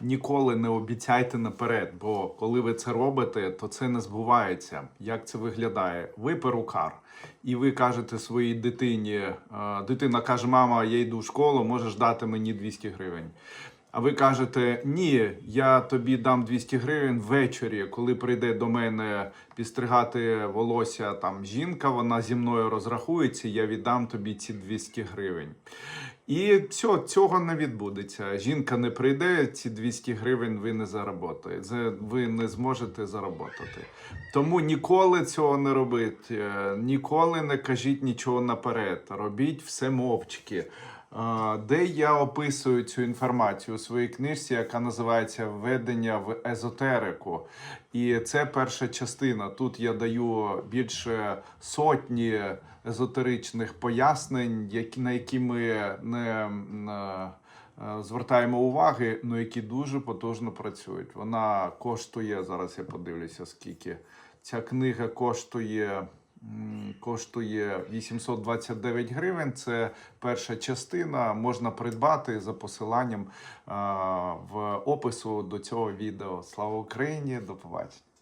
ніколи не обіцяйте наперед, бо коли ви це робите, то це не збувається. Як це виглядає? Ви перукар, і ви кажете своїй дитині, е, дитина каже: Мама, я йду в школу, можеш дати мені 200 гривень. А ви кажете, ні, я тобі дам 200 гривень ввечері, коли прийде до мене підстригати волосся там жінка, вона зі мною розрахується, я віддам тобі ці 200 гривень. І все, цього не відбудеться. Жінка не прийде, ці 200 гривень ви не заработаєте. Ви не зможете заработати. Тому ніколи цього не робіть, е, ніколи не кажіть нічого наперед. Робіть все мовчки. Де я описую цю інформацію у своїй книжці, яка називається Введення в езотерику. І це перша частина. Тут я даю більше сотні езотеричних пояснень, на які ми не е, звертаємо уваги, але які дуже потужно працюють. Вона коштує зараз. Я подивлюся, скільки ця книга коштує. Коштує 829 гривень. Це перша частина. Можна придбати за посиланням в опису до цього відео. Слава Україні! До побачення!